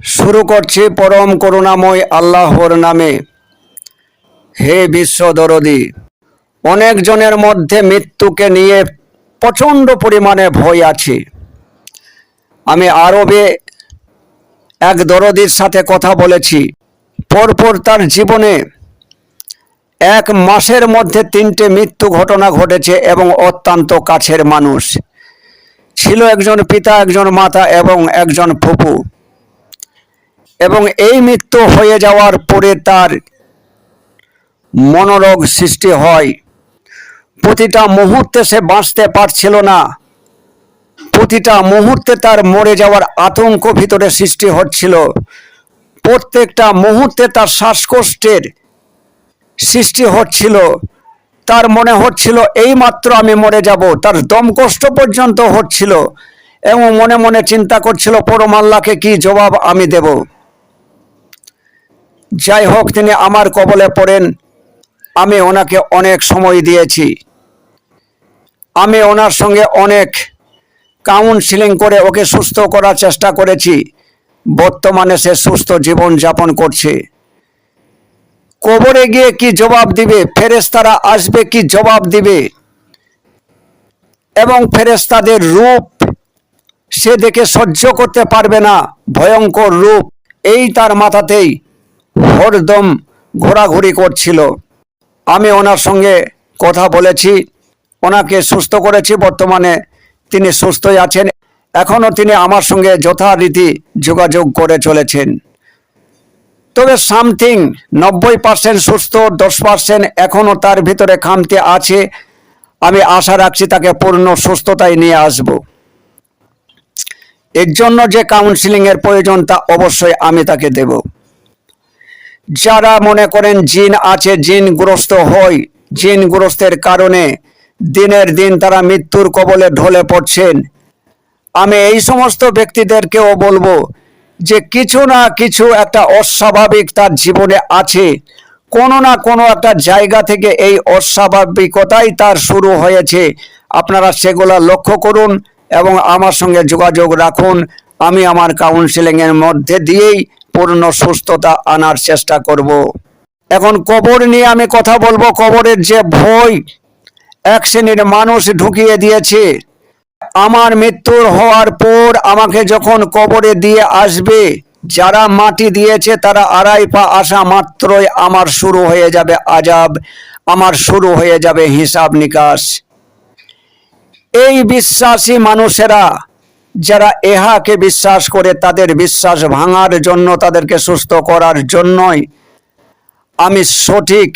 শুরু করছি পরম করুণাময় আল্লাহর নামে। হে বিশ্ব দরদি, অনেকজনের মধ্যে মৃত্যুকে নিয়ে প্রচণ্ড পরিমাণে ভয় আছে। আমি আরবে এক দরদির সাথে কথা বলেছি। পরপর তার জীবনে এক মাসের মধ্যে তিনটে মৃত্যু ঘটনা ঘটেছে এবং অত্যন্ত কাছের মানুষ। ছিল একজন পিতা, একজন মাতা এবং একজন ফুপু। এবং এই মৃত্যু হয়ে যাওয়ার পরে তার মনোরোগ সৃষ্টি হয়। প্রতিটা মুহূর্তে সে বাঁচতে পারছিল না। প্রতিটা মুহূর্তে তার মরে যাওয়ার আতঙ্ক ভিতরে সৃষ্টি হচ্ছিল। প্রত্যেকটা মুহূর্তে তার শ্বাসকষ্টের সৃষ্টি হচ্ছিল। তার মনে হচ্ছিল, এই মাত্র আমি মরে যাব। তার দম কষ্ট পর্যন্ত হচ্ছিল এবং মনে মনে চিন্তা করছিল পরমাল্লাকে কি জবাব আমি দেব? যাই হোক তিনি আমার কবলে পড়েন। আমি ওনাকে অনেক সময় দিয়েছি। আমি ওনার সঙ্গে অনেক কাউন্সিলিং করে ওকে সুস্থ করার চেষ্টা করেছি। বর্তমানে সে সুস্থ জীবন যাপন করছে। কবরে গিয়ে কি জবাব দিবে? ফেরেস্তারা আসবে কি জবাব দিবে? এবং ফেরেস্তাদের রূপ সে দেখে সহ্য করতে পারবে না। ভয়ঙ্কর রূপ। এই তার মাথাতেই হরদম ঘোরাঘুরি করছিল। আমি ওনার সঙ্গে কথা বলেছি, ওনাকে সুস্থ করেছি, বর্তমানে তিনি সুস্থই আছেন। এখনও তিনি আমার সঙ্গে যথারীতি যোগাযোগ করে চলেছেন। তবে সামথিং নব্বই পার্সেন্ট সুস্থ, দশ পার্সেন্ট এখনও তার ভিতরে খামতি আছে। আমি আশা রাখছি তাকে পূর্ণ সুস্থতায় নিয়ে আসব। এর জন্য যে কাউন্সিলিংয়ের প্রয়োজন তা অবশ্যই আমি তাকে দেব। যারা মনে করেন জিন আছে জিনগ্রস্ত হয় জিনগ্রস্তের কারণে দিনের দিন তারা মৃত্যুর কবলে ঢলে পড়ছেন। আমি এই সমস্ত ব্যক্তিদেরকেও বলব যে কিছু না কিছু একটা অস্বাভাবিক তার জীবনে আছে। কোনো না কোনো একটা জায়গা থেকে এই অস্বাভাবিকতাই তার শুরু হয়েছে। আপনারা সেগুলো লক্ষ্য করুন এবং আমার সঙ্গে যোগাযোগ রাখুন। আমি আমার কাউন্সিলিংয়ের মধ্যে দিয়েই পূর্ণ সুস্থতা আনার চেষ্টা করব। এখন কবর নিয়ে আমি কথা বলব। কবরের যে ভয়, এক শ্রেণির মানুষ ঢুকিয়ে দিয়েছে। আমার মৃত্যুর হওয়ার পর আমাকে যখন কবরে দিয়ে আসবে, যারা মাটি দিয়েছে তারা আড়াই পা আসা মাত্রই আমার শুরু হয়ে যাবে আজাব আমার শুরু হয়ে যাবে হিসাব নিকাশ। এই বিশ্বাসী মানুষেরা যারা এহাকে বিশ্বাস করে তাদের বিশ্বাস ভাঙার জন্য তাদেরকে সুস্থ করার জন্যই আমি সঠিক,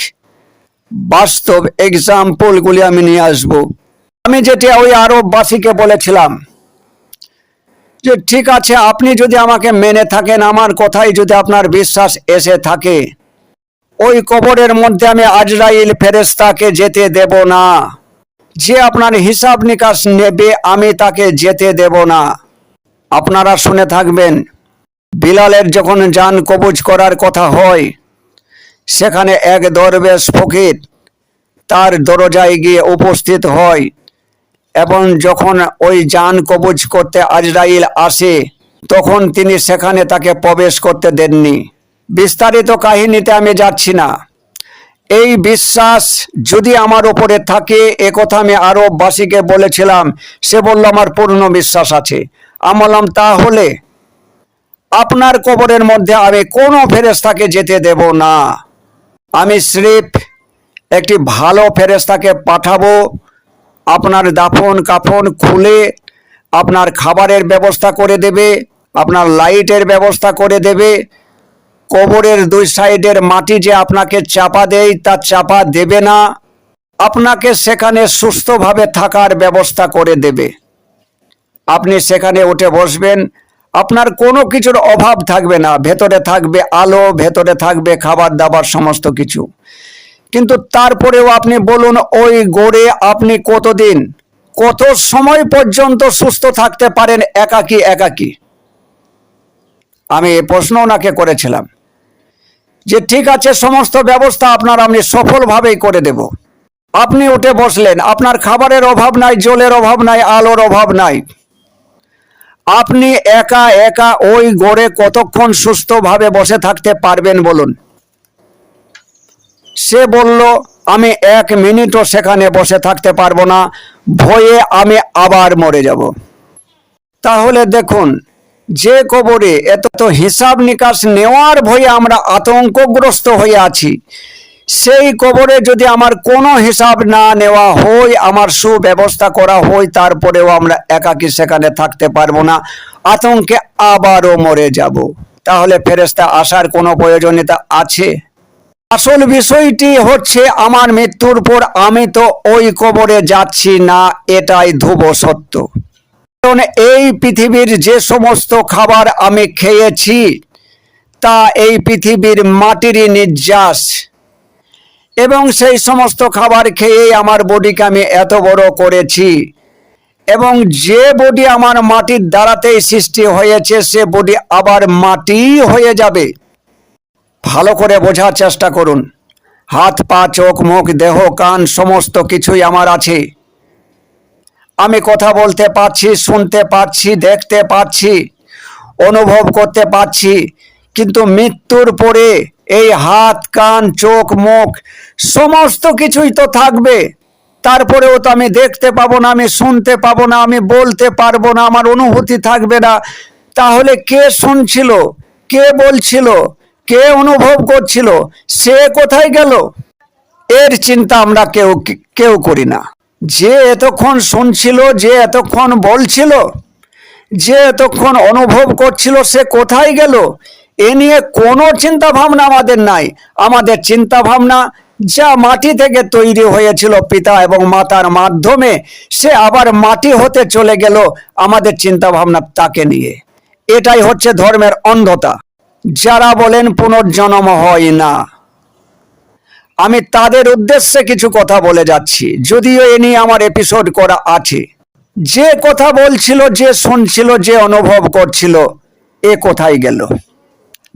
বাস্তব এক্সাম্পলগুলি আমি নিয়ে আসব। আমি যেটা ওই আরববাসীকে বলেছিলাম যে, ঠিক আছে, আপনি যদি আমাকে মেনে থাকেন, আমার কথাই যদি আপনার বিশ্বাস এসে থাকে, ওই কবরের মধ্যে আমি আজরাইল ফেরেস্তাকে যেতে দেব না। যে আপনার হিসাব নিকাশ নেবে, আমি তাকে যেতে দেব না। আপনারা শুনে থাকবেন, বিলালের যখন যান কবুজ করার কথা হয়, সেখানে এক দরবেশ ফকির তার দরজায় গিয়ে উপস্থিত হয় এবং যখন ওই যান কবুজ করতে আজরাইল আসে, তখন তিনি সেখানে তাকে প্রবেশ করতে দেননি। বিস্তারিত কাহিনীতে আমি যাচ্ছি না। এই বিশ্বাস যদি আমার ওপরে থাকে একথা আমি আরববাসীকে বলেছিলাম, সে বলল, আমার পূর্ণ বিশ্বাস আছে। আমি বললাম, তাহলে আপনার কবরের মধ্যে আমি কোনো ফেরেস্তাকে যেতে দেব না। আমি স্রেফ একটি ভালো ফেরেস্তাকে পাঠাবো, আপনার দাফন কাফন খুলে আপনার খাবারের ব্যবস্থা করে দেবে, আপনার লাইটের ব্যবস্থা করে দেবে কবরের দুই সাইডের মাটি যে আপনাকে চাপা দেয়, তা চাপা দেবে না। আপনাকে সেখানে সুস্থভাবে থাকার ব্যবস্থা করে দেবে। আপনি সেখানে উঠে বসবেন। আপনার কোনো কিছুর অভাব থাকবে না। ভেতরে থাকবে আলো, ভেতরে থাকবে খাবার দাবার সমস্ত কিছু। কিন্তু তারপরেও আপনি বলুন, ওই গড়ে আপনি কতদিন? কত সময় পর্যন্ত সুস্থ থাকতে পারেন একাকি একাকি? আমি এই প্রশ্ন ওনাকে করেছিলাম যে ঠিক আছে, সমস্ত ব্যবস্থা আপনার আমি সফলভাবেই করে দেব। আপনি উঠে বসলেন, আপনার খাবারের অভাব নাই, জলের অভাব নাই, আলোর অভাব নাই। আপনি একা একা ওই গড়ে কতক্ষণ সুস্থভাবে বসে থাকতে পারবেন বলুন। সে বলল, আমি এক মিনিটও সেখানে বসে থাকতে পারব না, ভয়ে আমি আবার মরে যাব। তাহলে দেখুন যে কবরে এত তো হিসাব নিকাশ নেওয়ার ভয়ে আমরা আতঙ্কগ্রস্ত হয়ে আছি। সেই কবরে যদি আমার কোনো হিসাব না নেওয়া হয়, আমার সুব্যবস্থা করা হয়, তারপরেও আমরা একাকী সেখানে থাকতে পারব না। আতঙ্কে আবারও মরে যাব। তাহলে ফেরেস্তা আসার কোনো প্রয়োজনীয়তা আছে? আসল বিষয়টি হচ্ছে, আমার মৃত্যুর পর আমি তো ওই কবরে যাচ্ছি না, এটাই ধ্রুব সত্য। কারণ এই পৃথিবীর যে সমস্ত খাবার আমি খেয়েছি, তা এই পৃথিবীর মাটিরই নির্যাস। এবং সেই সমস্ত খাবার খেয়েই আমার বডিকে আমি এত বড় করেছি। এবং যে বডি আমার মাটির দ্বারাতেই সৃষ্টি হয়েছে, সে বডি আবার মাটি হয়ে যাবে। ভালো করে বোঝার চেষ্টা করুন। হাত, পা, চোখ, মুখ, দেহ, কান, সমস্ত কিছুই আমার আছে। আমি কথা বলতে পারছি, শুনতে পারছি, দেখতে পাচ্ছি অনুভব করতে পারছি, কিন্তু মৃত্যুর পরে এই হাত, কান, চোখ, মুখ সমস্ত কিছুই তো থাকবে। তারপরেও তো আমি দেখতে পাবো না, আমি শুনতে পাবো না, আমি বলতে পারব না, আমার অনুভূতি থাকবে না। তাহলে কে শুনছিল? কে বলছিল? কে অনুভব করছিল? সে কোথায় গেল? এর চিন্তা আমরা কেউ কেউ করি না। যে এতক্ষণ শুনছিল, যে এতক্ষণ বলছিল, যে এতক্ষণ অনুভব করছিল, সে কোথায় গেল? এ নিয়ে কোনো চিন্তা ভাবনা আমাদের নাই। আমাদের চিন্তা ভাবনা যা মাটি থেকে তৈরি হয়েছিল পিতা এবং মাতার মাধ্যমে, সে আবার মাটি হতে চলে গেল আমাদের চিন্তা ভাবনা তাকে নিয়ে। এটাই হচ্ছে ধর্মের অন্ধতা। যারা বলেন পুনর্জন্ম হয় না। আমি তাদের উদ্দেশ্যে কিছু কথা বলে যাচ্ছি। যদিও এ নিয়ে আমার এপিসোড করা আছে। যে কথা বলছিল, যে শুনছিল, যে অনুভব করছিল, এ কোথায় গেল?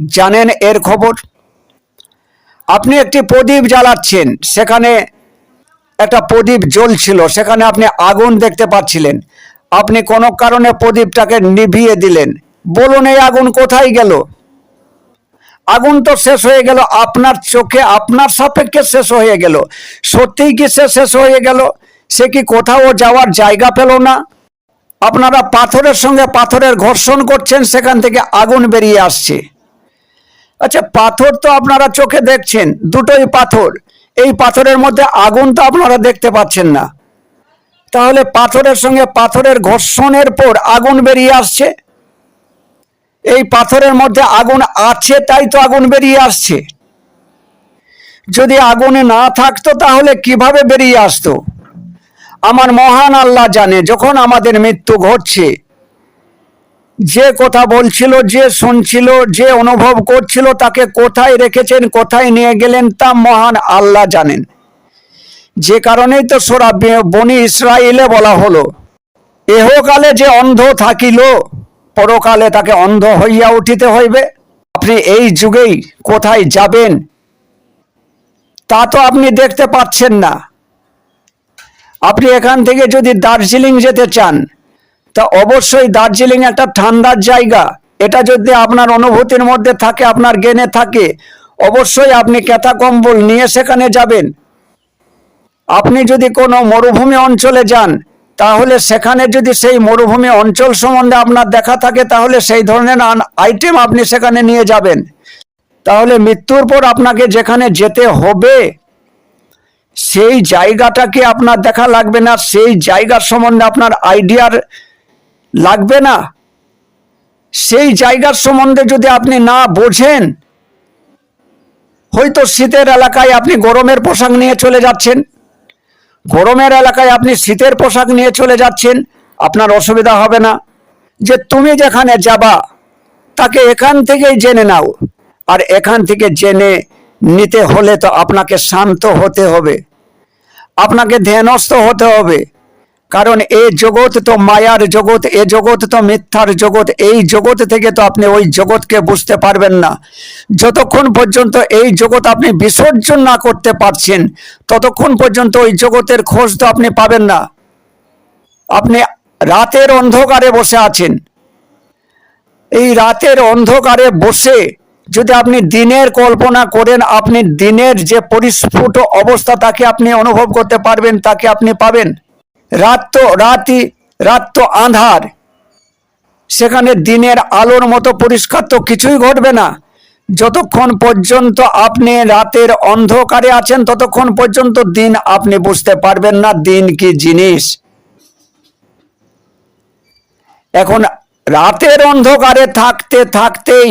জানেন এর খবর? আপনি একটি প্রদীপ জ্বালাচ্ছেন, সেখানে একটা প্রদীপ জ্বলছিল, সেখানে আপনি আগুন দেখতে পাচ্ছিলেন। আপনি কোনো কারণে প্রদীপটাকে নিভিয়ে দিলেন। বলুন, এই আগুন কোথায় গেল? আগুন তো শেষ হয়ে গেল, আপনার চোখে, আপনার সাপেক্ষে শেষ হয়ে গেল। সত্যিই কি সে শেষ হয়ে গেল? সে কি কোথাও যাওয়ার জায়গা পেল না? আপনারা পাথরের সঙ্গে পাথরের ঘর্ষণ করছেন, সেখান থেকে আগুন বেরিয়ে আসছে। আচ্ছা পাথর তো আপনারা চোখে দেখছেন, দুটোই পাথর। এই পাথরের মধ্যে আগুন তো আপনারা দেখতে পাচ্ছেন না। তাহলে পাথরের সঙ্গে পাথরের ঘর্ষণের পর আগুন বেরিয়ে আসছে? এই পাথরের মধ্যে আগুন আছে, তাই তো আগুন বেরিয়ে আসছে। যদি আগুনে না থাকতো, তাহলে কীভাবে বেরিয়ে আসতো? আমার মহান আল্লাহ জানে, যখন আমাদের মৃত্যু ঘটছে, যে কথা বলছিল, যে শুনছিল, যে অনুভব করছিল, তাকে কোথায় রেখেছেন, কোথায় নিয়ে গেলেন, তা মহান আল্লাহ জানেন। যে কারণেই তো সোরা বনি ইসরায়েলে বলা হলো, এহকালে যে অন্ধ থাকিল পরকালে তাকে অন্ধ হইয়া উঠিতে হইবে। আপনি এই যুগেই কোথায় যাবেন, তা তো আপনি দেখতে পাচ্ছেন না। আপনি এখান থেকে যদি দার্জিলিং যেতে চান, তা অবশ্যই দার্জিলিং একটা ঠান্ডার জায়গা। এটা যদি আপনার অনুভূতির মধ্যে থাকে, আপনার জ্ঞানে থাকে, অবশ্যই আপনি কেতা কম্বল নিয়ে সেখানে যাবেন। আপনি যদি কোনো মরুভূমি অঞ্চলে যান তাহলে সেখানে যদি সেই মরুভূমি অঞ্চল সম্বন্ধে আপনার দেখা থাকে, তাহলে সেই ধরনের আইটেম আপনি সেখানে নিয়ে যাবেন। তাহলে মৃত্যুর পর আপনাকে যেখানে যেতে হবে, সেই জায়গাটাকে আপনার দেখা লাগবে না, সেই জায়গার সম্বন্ধে আপনার আইডিয়ার লাগবে না। সেই জায়গার সম্বন্ধে যদি আপনি না বোঝেন, হয়তো শীতের এলাকায় আপনি গরমের পোশাক নিয়ে চলে যাচ্ছেন। গরমের এলাকায় আপনি শীতের পোশাক নিয়ে চলে যাচ্ছেন, আপনার অসুবিধা হবে না। যে তুমি যেখানে যাবা, তাকে এখান থেকেই জেনে নাও। আর এখান থেকে জেনে নিতে হলে তো আপনাকে শান্ত হতে হবে। আপনাকে ধ্যানস্থ হতে হবে। কারণ এই জগৎ তো মায়ার জগৎ, এ জগৎ তো মিথ্যার জগৎ, এই জগৎ থেকে তো আপনি ওই জগৎকে বুঝতে পারবেন না। যতক্ষণ পর্যন্ত এই জগৎ আপনি বিসর্জন না করতে পারছেন, ততক্ষণ পর্যন্ত ওই জগতের খোঁজ তো আপনি পাবেন না। আপনি রাতের অন্ধকারে বসে আছেন। এই রাতের অন্ধকারে বসে যদি আপনি দিনের কল্পনা করেন, আপনি দিনের যে পরিস্ফুট অবস্থা, তাকে আপনি অনুভব করতে পারবেন, তাকে আপনি পাবেন। রাত তো রাতই রাত তো আঁধার সেখানে দিনের আলোর মতো পরিষ্কার তো কিছুই ঘটবে না। যতক্ষণ পর্যন্ত আপনি রাতের অন্ধকারে আছেন, ততক্ষণ পর্যন্ত দিন আপনি বুঝতে পারবেন না দিন কি জিনিস। এখন রাতের অন্ধকারে থাকতে থাকতেই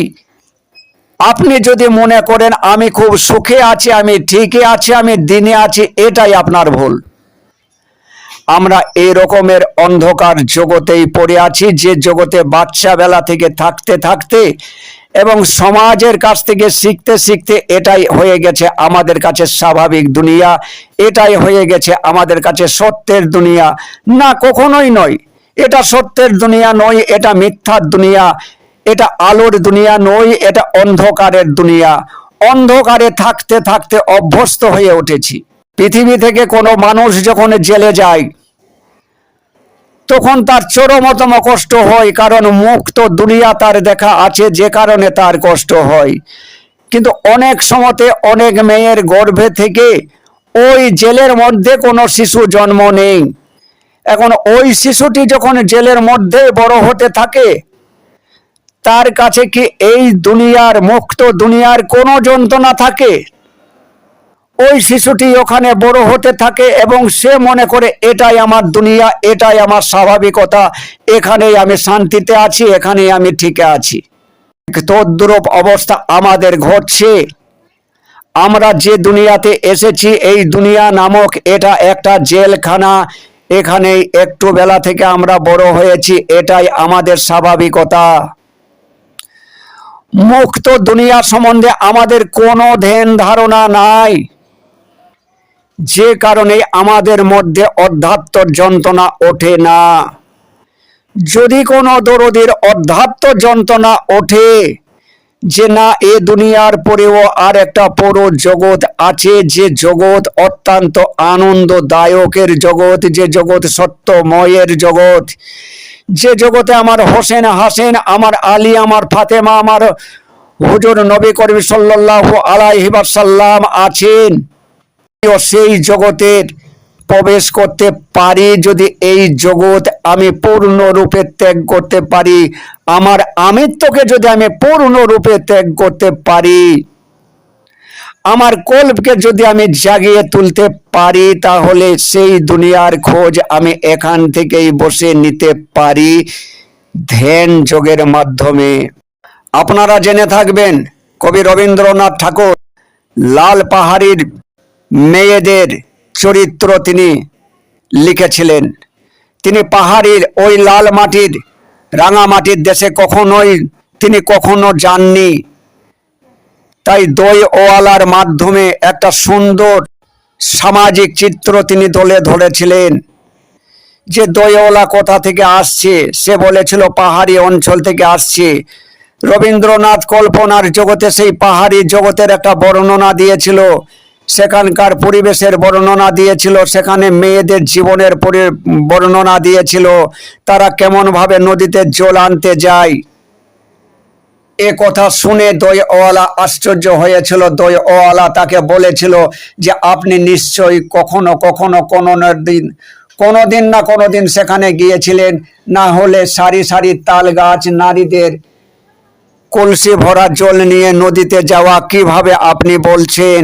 আপনি যদি মনে করেন, আমি খুব সুখে আছি, আমি ঠিকই আছি, আমি দিনে আছি, এটাই আপনার ভুল। আমরা এই রকমের অন্ধকার জগতেই পড়ে আছি, যে জগতে বাচ্চা বেলা থেকে থাকতে থাকতে এবং সমাজের কাছ থেকে শিখতে শিখতে এটাই হয়ে গেছে আমাদের কাছে স্বাভাবিক দুনিয়া, এটাই হয়ে গেছে আমাদের কাছে সত্যের দুনিয়া। না, কখনোই নয়। এটা সত্যের দুনিয়া নয়, এটা মিথ্যার দুনিয়া। এটা আলোর দুনিয়া নয়, এটা অন্ধকারের দুনিয়া। অন্ধকারে থাকতে থাকতে অভ্যস্ত হয়ে উঠেছি। পৃথিবী থেকে কোনো মানুষ যখন জেলে যায় তখন তার চরমতম কষ্ট হয়, কারণ মুক্ত দুনিয়া তার দেখা আছে, যে কারণে তার কষ্ট হয়। কিন্তু অনেক সময়তে অনেক মেয়ের গর্ভে থেকে ওই জেলের মধ্যে কোনো শিশু জন্ম নেই। এখন ওই শিশুটি যখন জেলের মধ্যে বড় হতে থাকে, তার কাছে কি এই দুনিয়ার মুক্ত দুনিয়ার কোনো যন্ত্রণা থাকে? ওই শিশুটি ওখানে বড় হতে থাকে এবং সে মনে করে, এটাই আমার দুনিয়া, এটাই আমার স্বাভাবিকতা, এখানেই আমি শান্তিতে আছি, এখানেই আমি ঠিকে আছি। তদ্রূপ অবস্থা আমাদের ঘটছে। আমরা যে দুনিয়াতে এসেছি, এই দুনিয়া নামক এটা একটা জেলখানা। এখানে একটু বেলা থেকে আমরা বড় হয়েছি, এটাই আমাদের স্বাভাবিকতা। মুক্ত দুনিয়া সম্বন্ধে আমাদের কোনো ধ্যান ধারণা নাই। যে কারণে আমাদের মধ্যে অধ্যাত্ম যন্ত্রণা ওঠে না। যদি কোনো দরদির অধ্যাত্ম যন্ত্রণা ওঠে, যে না, এ দুনিয়ার পরেও আর একটা পুরো জগৎ আছে, যে জগৎ অত্যন্ত আনন্দদায়কের জগৎ, যে জগৎ সত্যময়ের জগৎ, যে জগতে আমার হোসেন হাসেন, আমার আলী, আমার ফাতেমা, আমার হুজুর নবী করিম সাল্লাল্লাহু আলাইহি ওয়াসাল্লাম আছেন। ও সেই জগতের প্রবেশ করতে পারি, যদি এই জগৎ আমি পূর্ণরূপে ত্যাগ করতে পারি। আমার আমিত্বকে যদি আমি পূর্ণরূপে ত্যাগ করতে পারি, আমার কল্পকে যদি আমি জাগিয়ে তুলতে পারি, তাহলে সেই দুনিয়ার খোঁজ আমি এখান থেকেই বসে নিতে পারি ধ্যান যোগের মাধ্যমে। আপনারা জেনে থাকবেন, কবি রবীন্দ্রনাথ ঠাকুর, লাল পাহাড়ির মেয়েদের চরিত্র তিনি লিখেছিলেন। তিনি পাহাড়ির ওই লাল মাটির, রাঙা মাটির দেশে কখনোই তিনি কখনো যাননি। তাই দই ওয়ালার মাধ্যমে একটা সুন্দর সামাজিক চিত্র তিনি তুলে ধরেছিলেন। যে দইওয়ালা কোথা থেকে আসছে, সে বলেছিল, পাহাড়ি অঞ্চল থেকে আসছে। রবীন্দ্রনাথ কল্পনার জগতে সেই পাহাড়ি জগতের একটা বর্ণনা দিয়েছিল সেখানকার পরিবেশের বর্ণনা দিয়েছিল, সেখানে মেয়েদের জীবনের বর্ণনা দিয়েছিল, তারা কেমনভাবে নদীতে জল আনতে যায়। এ কথা শুনে দই ওয়ালা আশ্চর্য হয়েছিল। দই ওয়ালা তাকে বলেছিল যে, আপনি নিশ্চয়ই কখনো কখনো কোনো দিন কোনো দিন না কোনো দিন সেখানে গিয়েছিলেন। না হলে সারি সারি তাল গাছ নারীদের কলসি ভরা জল নিয়ে নদীতে যাওয়া কীভাবে আপনি বলছেন?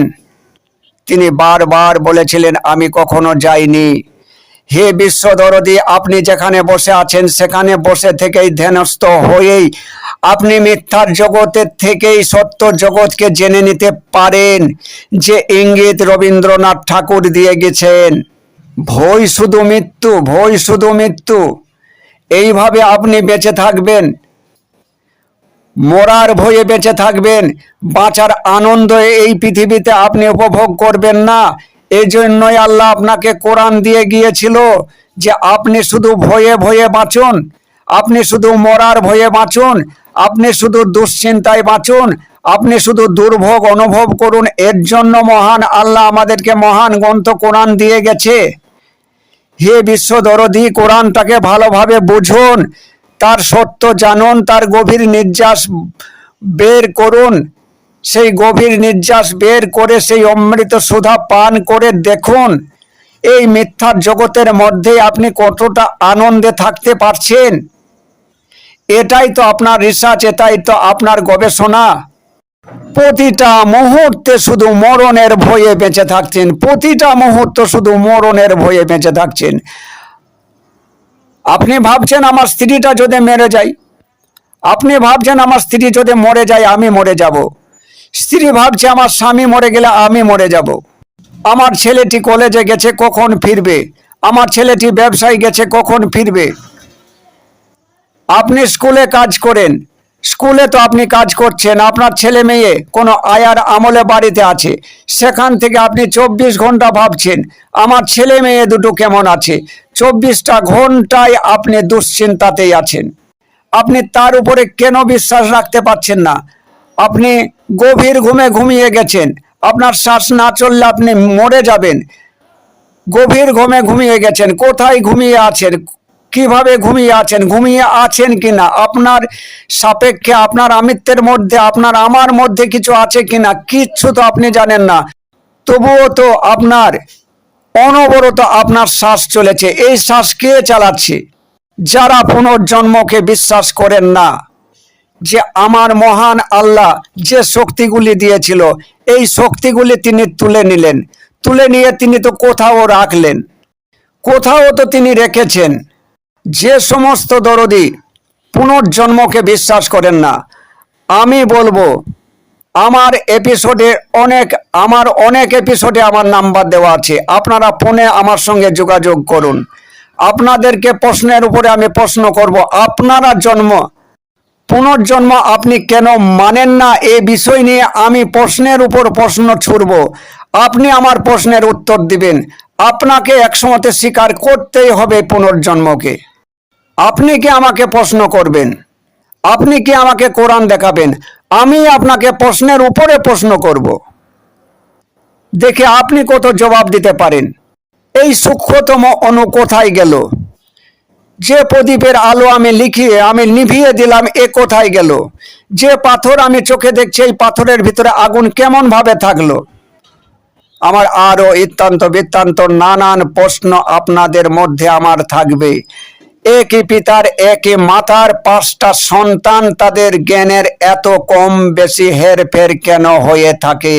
তিনি বারবার বলেছিলেন, আমি কখনো যাইনি। হে বিশ্বদরদি আপনি যেখানে বসে আছেন, সেখানে বসে থেকেই ধ্যানস্থ হয়েই আপনি মিথ্যার জগতের থেকেই সত্য জগৎকে জেনে নিতে পারেন যে ইঙ্গিত রবীন্দ্রনাথ ঠাকুর দিয়ে গেছেন। ভয় শুধু মৃত্যু, ভয় শুধু মৃত্যু। এইভাবে আপনি বেঁচে থাকবেন। মরার ভয়ে বেঁচে থাকবেন। বাঁচার আনন্দ এই পৃথিবীতে আপনি উপভোগ করবেন না। এই জন্যই আল্লাহ আপনাকে কোরআন দিয়ে গিয়েছিল যে আপনি শুধু ভয়ে ভয়ে বাঁচুন। আপনি শুধু মরার ভয়ে বাঁচুন। আপনি শুধু দুশ্চিন্তায় বাঁচুন। আপনি শুধু দুর্ভোগ অনুভব করুন। এর জন্য মহান আল্লাহ আমাদেরকে মহান গ্রন্থ কোরআন দিয়ে গেছে। হে বিশ্ব দরদি, কোরআনটাকে ভালোভাবে বুঝুন। তার সত্য জানুন, তার গভীর নির্যাস বের করুন। সেই গভীর নির্যাস বের করে সেই অমৃত সুধা পান করে দেখুন। এই মিথ্যার জগতের মধ্যে আপনি কতটা আনন্দে থাকতে পারছেন? এটাই তো আপনার রিসার্চ এটাই তো আপনার গবেষণা। প্রতিটা মুহূর্তে শুধু মরণের ভয়ে বেঁচে থাকছেন। প্রতিটা মুহূর্ত শুধু মরণের ভয়ে বেঁচে থাকছেন। আপনি ভাবছেন আমার স্ত্রীটা যদি মেরে যায়, আপনি ভাবছেন আমার স্ত্রী যদি মরে যায়, আমি মরে যাব। স্ত্রী ভাবছে আমার স্বামী মরে গেলে আমি মরে যাব। আমার ছেলেটি কলেজে গেছে, কখন ফিরবে? আমার ছেলেটি ব্যবসায় গেছে, কখন ফিরবে? আপনি স্কুলে কাজ করেন। স্কুলে তো আপনি কাজ করছেন। আপনার ছেলে মেয়ে কোনো আয়ার আমলে বাড়িতে আছে। সেখান থেকে আপনি চব্বিশ ঘণ্টা ভাবছেন, আমার ছেলে মেয়ে দুটো কেমন আছে? চব্বিশটা ঘন্টায় আপনি দুশ্চিন্তাতেই আছেন। আপনি তার উপরে কেন বিশ্বাস রাখতে পারছেন না? আপনি গভীর ঘুমে ঘুমিয়ে গেছেন। আপনার শ্বাস না চললে আপনি মরে যাবেন। গভীর ঘুমে ঘুমিয়ে গেছেন। কোথায় ঘুমিয়ে আছেন? কীভাবে ঘুমিয়ে আছেন? ঘুমিয়ে আছেন কিনা? আপনার সাপেক্ষে, আপনার আমিত্বের মধ্যে, আপনার আমার মধ্যে কিছু আছে কিনা? কিচ্ছু তো আপনি জানেন না। তবুও তো আপনার অনবরত আপনার শ্বাস চলেছে। এই শ্বাস কে চালাচ্ছে? যারা পুনর্জন্মকে বিশ্বাস করেন না, যে আমার মহান আল্লাহ যে শক্তিগুলি দিয়েছিল, এই শক্তিগুলি তিনি তুলে নিলেন। তুলে নিয়ে তিনি তো কোথাও রাখলেন। কোথাও তো তিনি রেখেছেন। যে সমস্ত দরদি পুনর্জন্মকে বিশ্বাস করেন না, আমি বলব আমার এপিসোডে অনেক, আমার অনেক এপিসোডে আমার নাম্বার দেওয়া আছে। আপনারা ফোনে আমার সঙ্গে যোগাযোগ করুন। আপনাদেরকে প্রশ্নের উপরে আমি প্রশ্ন করব, আপনারা জন্ম, পুনর্জন্ম আপনি কেন মানেন না? এই বিষয় নিয়ে আমি প্রশ্নের উপর প্রশ্ন ছুড়ব। আপনি আমার প্রশ্নের উত্তর দিবেন। আপনাকে একসময়তে স্বীকার করতেই হবে পুনর্জন্মকে। আপনি কি আমাকে প্রশ্ন করবেন? আপনি কি আমাকে কোরআন দেখাবেন? আমি আপনাকে প্রশ্নের উপরে প্রশ্ন করব। দেখে আপনি কত জবাব দিতে পারেন। এই সূক্ষ্মতম অনু কোথায় গেল? যে প্রদীপের আলো আমি লিখিয়ে আমি নিভিয়ে দিলাম, এ কোথায় গেল? যে পাথর আমি চোখে দেখছি, এই পাথরের ভিতরে আগুন কেমন ভাবে থাকল? আমার আরও ইত্যান্ত বৃত্তান্ত নানান প্রশ্ন আপনাদের মধ্যে আমার থাকবে। একই পিতার, একই মাতার পাঁচটা সন্তান তাদের জ্ঞানের এত কম বেশি হেরফের কেন হয়ে থাকে?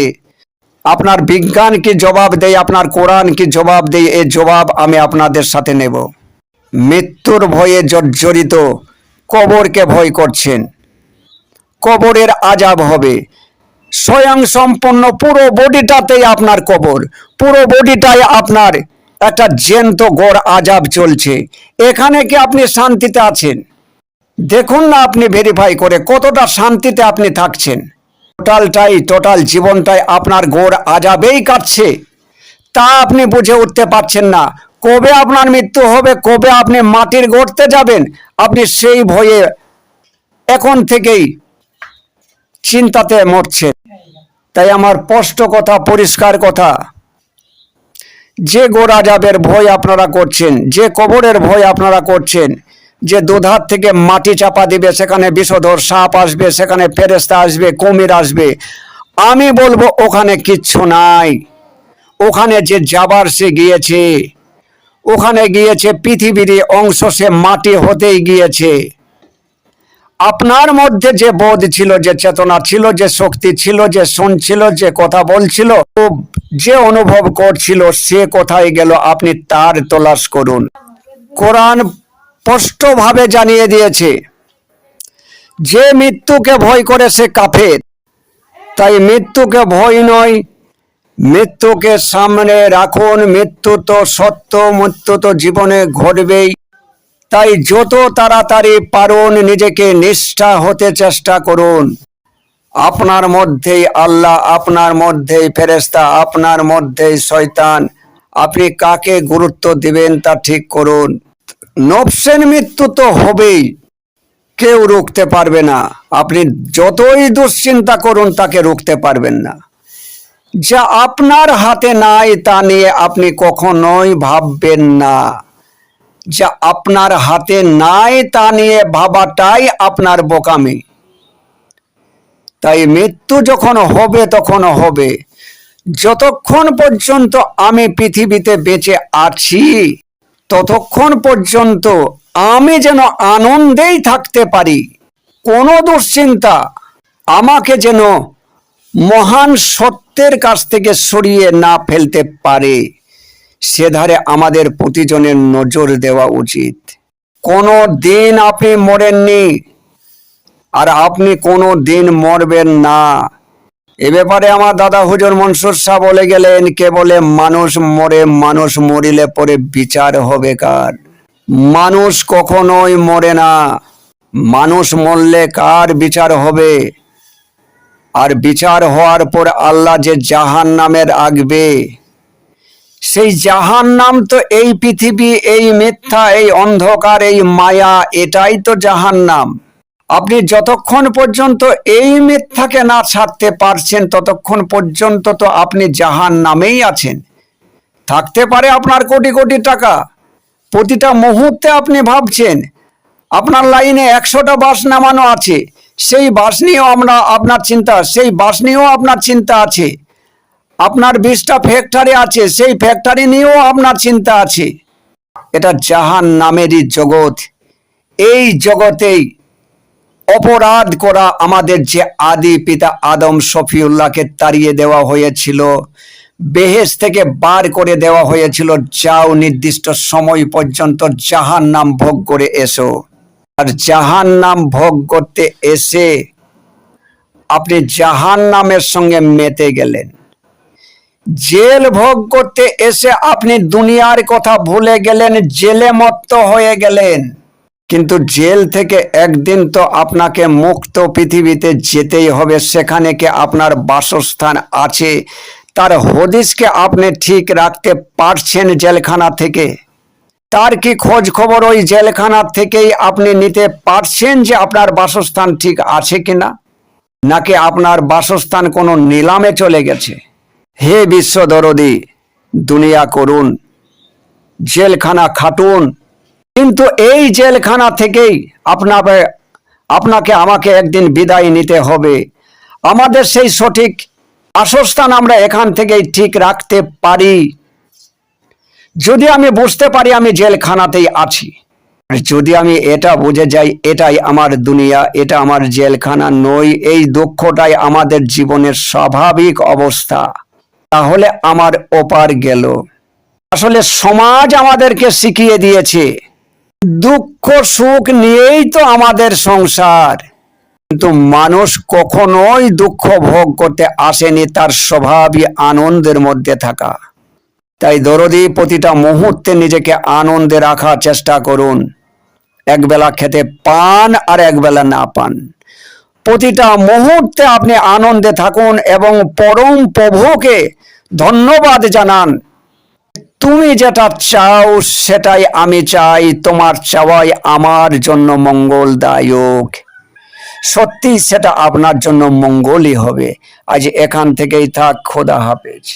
আপনার বিজ্ঞান কি জবাব দেয়? আপনার কোরআন কি জবাব দেয়? এই জবাব আমি আপনাদের সাথে নেব। মৃত্যুর ভয়ে জর্জরিত কবরকে ভয় করছেন। কবরের আজাব হবে। স্বয়ং সম্পন্ন পুরো বডিটাতেই আপনার কবর। পুরো বডিটাই আপনার একটা জ্যান্ত গড় আজাব চলছে। এখানে কি আপনি শান্তিতে আছেন? দেখুন না আপনি ভেরিফাই করে কতটা শান্তিতে আপনি থাকছেন। টোটালটাই, টোটাল জীবনটাই আপনার গোড় আজাবেই কাটছে। তা আপনি বুঝে উঠতে পারছেন না। কবে আপনার মৃত্যু হবে, কবে আপনি মাটির গড়তে যাবেন, আপনি সেই ভয়ে এখন থেকেই চিন্তাতে মরছেন। তাই আমার স্পষ্ট কথা, পরিষ্কার কথা যে গোরাজাবের ভয় আপনারা করছেন, যে কবরের ভয় আপনারা করছেন, যে দুধার থেকে মাটি চাপা দিবে, সেখানে বিষধর সাপ আসবে, সেখানে ফেরেস্তা আসবে, কুমির আসবে, আমি বলব ওখানে কিচ্ছু নাই। ওখানে যে যাবার সে গিয়েছে, ওখানে গিয়েছে পৃথিবীর অংশ সে মাটি হতেই গিয়েছে। আপনার মধ্যে যে বোধ ছিল, যে চেতনা ছিল, যে শক্তি ছিল, যে শুনছিল যে কথা বলছিল যে অনুভব করছিল সে কোথায় গেল আপনি তার তলাশ করুন। কোরআন স্পষ্টভাবে জানিয়ে দিয়েছে, যে মৃত্যুকে ভয় করে সে কাফের, তাই মৃত্যুকে ভয় নয়, মৃত্যুকে সামনে রাখুন, মৃত্যু তো সত্য, মৃত্যু তো জীবনে ঘটবেই। তাই যত তাড়াতাড়ি পারুন, নিজেকে নিষ্ঠা হতে চেষ্টা করুন। আপনার মধ্যেই আল্লাহ, আপনার মধ্যেই ফেরেস্তা আপনার মধ্যেই শয়তান। আপনি কাকে গুরুত্ব দিবেন তা ঠিক করুন। নফসের মৃত্যু তো হবেই, কেউ রুখতে পারবে না। আপনি যতই দুশ্চিন্তা করুন, তাকে রুখতে পারবেন না। যা আপনার হাতে নাই, তা নিয়ে আপনি কখনোই ভাববেন না। যা আপনার হাতে নাই তা নিয়ে ভাবাটাই আপনার বোকামি। তাই মৃত্যু যখন হবে, তখন হবে। যতক্ষণ পর্যন্ত আমি পৃথিবীতে বেঁচে আছি, ততক্ষণ পর্যন্ত আমি যেন আনন্দেই থাকতে পারি। কোনো দুশ্চিন্তা আমাকে যেন মহান সত্যের কাছ থেকে সরিয়ে না ফেলতে পারে। সেধারে আমাদের প্রতিজনের নজর দেওয়া উচিত। কোনো দিন আপনি মরেননি আর আপনি কোনো দিন মরবেন না। এ ব্যাপারে আমার দাদা হুজুর মনসুর শাহ বলে গেলেন, কে বলে, মানুষ মরে, মানুষ মরিলে পরে বিচার হবে কার? মানুষ কখনোই মরে না। মানুষ মরলে কার বিচার হবে? আর বিচার হওয়ার পর আল্লাহ যে জাহান নামের আগবে সেই জাহান নাম তো এই পৃথিবী, এই মিথ্যা, এই অন্ধকার, এই মায়া, এটাই তো জাহান নাম। আপনি যতক্ষণ পর্যন্ত এই মিথ্যাকে না ছাড়তে পারছেন, ততক্ষণ পর্যন্ত তো আপনি জাহান নামেই আছেন। থাকতে পারে আপনার কোটি কোটি টাকা। প্রতিটা মুহূর্তে আপনি ভাবছেন, আপনার লাইনে একশোটা বাস নামানো আছে। সেই বাস নিয়েও আমরা আপনার চিন্তা, সেই বাস নিয়েও আপনার চিন্তা আছে। আপনার বিশটা ফ্যাক্টরি আছে, সেই ফ্যাক্টরি নিয়েও আপনার চিন্তা আছে। এটা জাহান নামেরই জগৎ। এই জগতেই অপরাধ করা আমাদের যে আদি পিতা আদম শফিউল্লাহকে তাড়িয়ে দেওয়া হয়েছিল বেহেস থেকে বার করে দেওয়া হয়েছিল, যাও নির্দিষ্ট সময় পর্যন্ত জাহান নাম ভোগ করে এসো। আর জাহান নাম ভোগ করতে এসে আপনি জাহান নামের সঙ্গে মেতে গেলেন। জেল ভোগ করতে এসে আপনি দুনিয়ার কথা ভুলে গেলেন, জেলে মত্ত হয়ে গেলেন। কিন্তু জেল থেকে একদিন তো আপনাকে মুক্ত পৃথিবীতে যেতেই হবে, সেখানে কি আপনার বাসস্থান আছে? তার হদিসকে আপনি ঠিক রাখতে পারছেন জেলখানা থেকে? তার কি খোঁজ খবর ওই জেলখানা থেকেই আপনি নিতে পারছেন যে আপনার বাসস্থান ঠিক আছে কিনা? নাকি আপনার বাসস্থান কোনো নিলামে চলে গেছে? হে বিশ্ব দরদি, দুনিয়া করুন, জেলখানা খাটুন। কিন্তু এই জেলখানা থেকেই আপনাকে আপনাকে আমাকে একদিন বিদায় নিতে হবে। আমাদের সেই সঠিক বাসস্থান আমরা এখান থেকেই ঠিক রাখতে পারি। যদি আমি বুঝতে পারি আমি জেলখানাতেই আছি, যদি আমি এটা বুঝে যাই, এটাই আমার দুনিয়া, এটা আমার জেলখানা নই এই দুঃখটাই আমাদের জীবনের স্বাভাবিক অবস্থা। তাহলে আমার ওপার গেল। আসলে সমাজ আমাদেরকে শিখিয়ে দিয়েছে, দুঃখ, সুখ নিয়েই তো আমাদের সংসার। কিন্তু মানুষ কখনোই দুঃখ ভোগ করতে আসেনি, তার স্বভাবই আনন্দের মধ্যে থাকা। তাই দরদি প্রতিটা মুহূর্তে নিজেকে আনন্দে রাখার চেষ্টা করুন। একবেলা খেতে পান আর একবেলা না পান। প্রতিটা মুহূর্তে আপনি আনন্দে থাকুন এবং পরম প্রভুকে ধন্যবাদ জানান। তুমি যেটা চাও সেটাই আমি চাই, তোমার চাওয়াই আমার জন্য মঙ্গলদায়ক। সত্যি সেটা আপনার জন্য মঙ্গলই হবে। আজ এখান থেকেই থাক, খোদা হাফেজ।